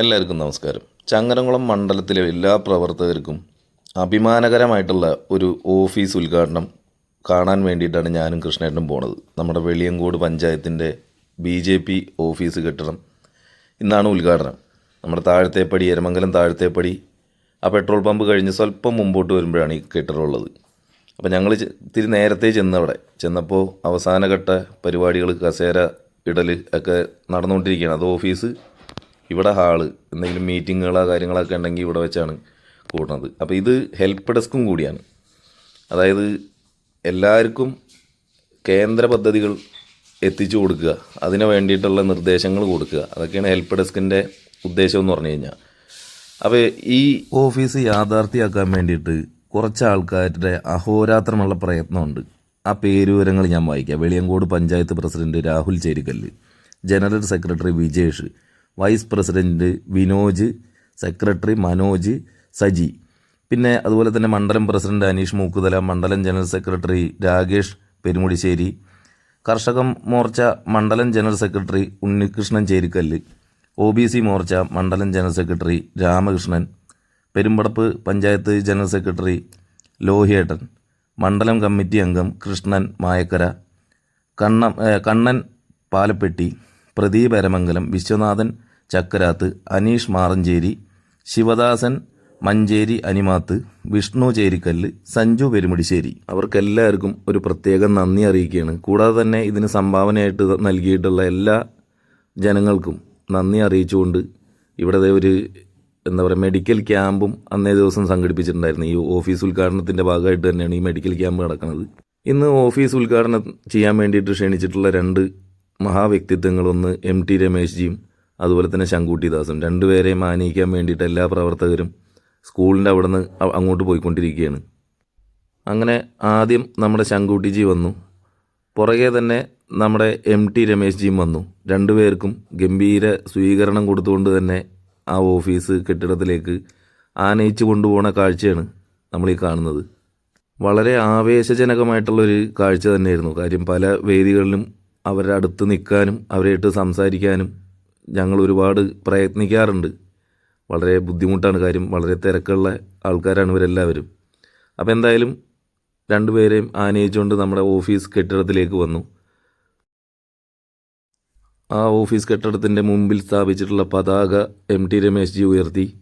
എല്ലാവർക്കും നമസ്കാരം. ചങ്ങരംകുളം മണ്ഡലത്തിലെ എല്ലാ പ്രവർത്തകർക്കും അഭിമാനകരമായിട്ടുള്ള ഒരു ഓഫീസ് ഉദ്ഘാടനം കാണാൻ വേണ്ടിയിട്ടാണ് ഞാനും കൃഷ്ണേട്ടനും പോണത്. നമ്മുടെ വെളിയങ്കോട് പഞ്ചായത്തിന്റെ ബി ജെ പി ഓഫീസ് കെട്ടിടം ഇന്നാണ് ഉദ്ഘാടനം. നമ്മുടെ താഴത്തേപ്പടി എരമംഗലം താഴത്തേപ്പടി ആ പെട്രോൾ പമ്പ് കഴിഞ്ഞ് സ്വല്പം മുമ്പോട്ട് വരുമ്പോഴാണ് ഈ കെട്ടിടം ഉള്ളത്. അപ്പോൾ ഞങ്ങൾ ഇത്തിരി നേരത്തെ ചെന്നവിടെ. ചെന്നപ്പോൾ അവസാനഘട്ട പരിപാടികൾ കസേര ഇടൽ ഒക്കെ നടന്നുകൊണ്ടിരിക്കുകയാണ് അത് ഓഫീസ് ഇവിടെ ഹാൾ എന്തെങ്കിലും മീറ്റിങ്ങുകളോ കാര്യങ്ങളൊക്കെ ഉണ്ടെങ്കിൽ ഇവിടെ വെച്ചാണ് കൂടുന്നത് അപ്പോൾ ഇത് ഹെൽപ്പ് ഡെസ്കും കൂടിയാണ്. അതായത് എല്ലാവർക്കും കേന്ദ്ര പദ്ധതികൾ എത്തിച്ചു കൊടുക്കുക അതിന് വേണ്ടിയിട്ടുള്ള നിർദ്ദേശങ്ങൾ കൊടുക്കുക. അതൊക്കെയാണ് ഹെൽപ്പ് ഡെസ്കിന്റെ ഉദ്ദേശം എന്ന് പറഞ്ഞു കഴിഞ്ഞാൽ. അപ്പോൾ ഈ ഓഫീസ് യാഥാർത്ഥ്യമാക്കാൻ വേണ്ടിയിട്ട് കുറച്ച് ആൾക്കാരുടെ അഹോരാത്രമുള്ള പ്രയത്നമുണ്ട്. ആ പേരുവിവരങ്ങൾ ഞാൻ വായിക്കാം. Veliyankode panchayat president Rahul Cherikkal general secretary Vijesh vice president Vinoj secretary Manoj Saji. പിന്നെ അതുപോലെ തന്നെ മണ്ഡലം പ്രസിഡന്റ് അനീഷ് മൂക്കുതല മണ്ഡലം ജനറൽ സെക്രട്ടറി രാകേഷ് പെരുമുടിശ്ശേരി കർഷക മോർച്ച മണ്ഡലം general secretary Unnikrishnan Cherikkal O B C Morcha മണ്ഡലം general secretary Ramakrishnan Perumpadappu panchayat general secretary ലോഹിയേട്ടൻ മണ്ഡലം committee അംഗം കൃഷ്ണൻ മായക്കര കണ്ണ കണ്ണൻ പാലപ്പെട്ടി പ്രദീപ് അരമംഗലം വിശ്വനാഥൻ ചക്കരാത്ത് അനീഷ് മാറഞ്ചേരി ശിവദാസൻ മഞ്ചേരി അനിമാത്ത് വിഷ്ണു ചേരിക്കല്ല് സഞ്ജു പെരുമുടിശ്ശേരി. അവർക്കെല്ലാവർക്കും ഒരു പ്രത്യേക നന്ദി അറിയിക്കുകയാണ്. കൂടാതെ തന്നെ ഇതിന് സംഭാവനയായിട്ട് നൽകിയിട്ടുള്ള എല്ലാ ജനങ്ങൾക്കും നന്ദി അറിയിച്ചുകൊണ്ട് ഇവിടെ ഒരു എന്താ പറയുക മെഡിക്കൽ ക്യാമ്പും അന്നേ ദിവസം സംഘടിപ്പിച്ചിട്ടുണ്ടായിരുന്നു. ഈ ഓഫീസ് ഉദ്ഘാടനത്തിന്റെ ഭാഗമായിട്ട് തന്നെയാണ് ഈ മെഡിക്കൽ ക്യാമ്പ് നടക്കുന്നത്. ഇന്ന് ഓഫീസ് ഉദ്ഘാടനം ചെയ്യാൻ വേണ്ടിയിട്ട് ക്ഷണിച്ചിട്ടുള്ള രണ്ട് മഹാവ്യക്തിത്വങ്ങളൊന്ന് എം ടി രമേശ്ജിയും അതുപോലെ തന്നെ ശങ്കൂട്ടി ദാസും രണ്ടുപേരെയും മാനിക്കാൻ വേണ്ടിയിട്ട് എല്ലാ പ്രവർത്തകരും സ്കൂളിന്റെ അവിടെ നിന്ന് അങ്ങോട്ട് പോയിക്കൊണ്ടിരിക്കുകയാണ്. അങ്ങനെ ആദ്യം നമ്മുടെ ശങ്കൂട്ടിജി വന്നു. പുറകെ തന്നെ നമ്മുടെ എം ടി രമേശ്ജിയും വന്നു. രണ്ടുപേർക്കും ഗംഭീര സ്വീകരണം കൊടുത്തുകൊണ്ട് തന്നെ ആ ഓഫീസ് കെട്ടിടത്തിലേക്ക് ആനയിച്ചു കൊണ്ടുപോകുന്ന കാഴ്ചയാണ് നമ്മൾ ഈ കാണുന്നത്. വളരെ ആവേശജനകമായിട്ടുള്ളൊരു കാഴ്ച തന്നെയായിരുന്നു. കാര്യം പല വേദികളിലും അവരുടെ അടുത്ത് നിൽക്കാനും അവരായിട്ട് സംസാരിക്കാനും ഞങ്ങൾ ഒരുപാട് പ്രയത്നിക്കാറുണ്ട്. വളരെ ബുദ്ധിമുട്ടാണ് കാര്യം. വളരെ തിരക്കുള്ള ആൾക്കാരാണ് ഇവരെല്ലാവരും. അപ്പോൾ എന്തായാലും രണ്ടുപേരെയും ആനയിച്ചുകൊണ്ട് നമ്മുടെ ഓഫീസ് കെട്ടിടത്തിലേക്ക് വന്നു. ആ ഓഫീസ് കെട്ടിടത്തിന്റെ മുമ്പിൽ സ്ഥാപിച്ചിട്ടുള്ള പതാക എം ടി രമേശ് ജി ഉയർത്തി.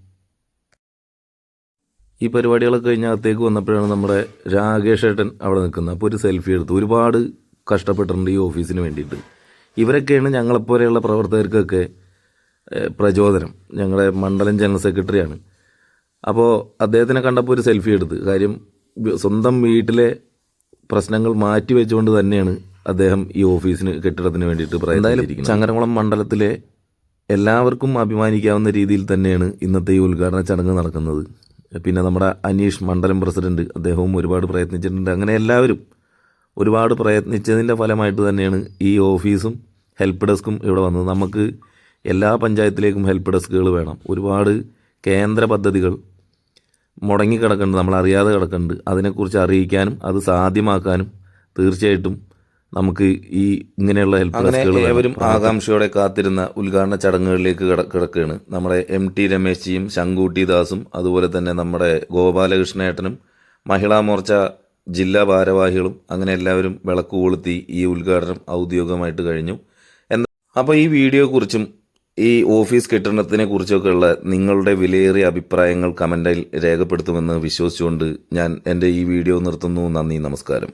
ഈ പരിപാടികളൊക്കെ കഴിഞ്ഞ അകത്തേക്ക് വന്നപ്പോഴാണ് നമ്മുടെ രാകേഷ് ഏട്ടൻ അവിടെ നിൽക്കുന്നത്. അപ്പോൾ ഒരു സെൽഫി എടുത്തു. ഒരുപാട് കഷ്ടപ്പെട്ടിട്ടുണ്ട് ഈ ഓഫീസിന് വേണ്ടിയിട്ട്. ഇവരൊക്കെയാണ് ഞങ്ങളെപ്പോലെയുള്ള പ്രവർത്തകർക്കൊക്കെ പ്രചോദനം. ഞങ്ങളുടെ മണ്ഡലം ജനറൽ സെക്രട്ടറിയാണ്. അപ്പോൾ അദ്ദേഹത്തിനെ കണ്ടപ്പോൾ ഒരു സെൽഫി എടുത്ത്. കാര്യം സ്വന്തം വീട്ടിലെ പ്രശ്നങ്ങൾ മാറ്റി വെച്ചുകൊണ്ട് തന്നെയാണ് അദ്ദേഹം ഈ ഓഫീസിന് കെട്ടിടത്തിന് വേണ്ടിയിട്ട് പ്രയത്നിച്ചിരിക്കുന്നത് ചങ്ങരംകുളം മണ്ഡലത്തിലെ എല്ലാവർക്കും അഭിമാനിക്കാവുന്ന രീതിയിൽ തന്നെയാണ് ഇന്നത്തെ ഈ ഉദ്ഘാടന ചടങ്ങ് നടക്കുന്നത്. പിന്നെ നമ്മുടെ അനീഷ് മണ്ഡലം പ്രസിഡന്റ് അദ്ദേഹവും ഒരുപാട് പ്രയത്നിച്ചിട്ടുണ്ട്. അങ്ങനെ എല്ലാവരും ഒരുപാട് പ്രയത്നിച്ചതിന്റെ ഫലമായിട്ട് തന്നെയാണ് ഈ ഓഫീസും ഹെൽപ്പ് ഡെസ്കും ഇവിടെ വന്നത്. നമുക്ക് എല്ലാ പഞ്ചായത്തിലേക്കും ഹെൽപ്പ് ഡെസ്കുകൾ വേണം. ഒരുപാട് കേന്ദ്ര പദ്ധതികൾ മുടങ്ങിക്കിടക്കുന്നുണ്ട്. നമ്മൾ അറിയാതെ കിടക്കുന്നുണ്ട്. അതിനെക്കുറിച്ച് അറിയിക്കാനും അത് സാധ്യമാക്കാനും തീർച്ചയായിട്ടും നമുക്ക് ഈ ഇങ്ങനെയുള്ള ഹെൽപ്പ് ഡെസ്കുകൾ ഏവരും ആകാംക്ഷയോടെ കാത്തിരുന്ന ഉദ്ഘാടന ചടങ്ങുകളിലേക്ക് കിട- കിടക്കുകയാണ് നമ്മുടെ എം ടി രമേശ്ജിയും ശങ്കൂട്ടി ദാസും അതുപോലെ തന്നെ നമ്മുടെ ഗോപാലകൃഷ്ണേട്ടനും മഹിളാ മോർച്ച ജില്ലാ ഭാരവാഹികളും അങ്ങനെ എല്ലാവരും വിളക്ക് കൊളുത്തി ഈ ഉദ്ഘാടനം ഔദ്യോഗികമായിട്ട് കഴിഞ്ഞു. എന്നാൽ അപ്പോൾ ഈ വീഡിയോയെക്കുറിച്ചും ഈ ഓഫീസ് കെട്ടിടത്തിനെ കുറിച്ചൊക്കെയുള്ള നിങ്ങളുടെ വിലയേറിയ അഭിപ്രായങ്ങൾ കമന്റിൽ രേഖപ്പെടുത്തുമെന്ന് വിശ്വസിച്ചുകൊണ്ട് ഞാൻ എന്റെ ഈ വീഡിയോ നിർത്തുന്നു. നന്ദി നമസ്കാരം.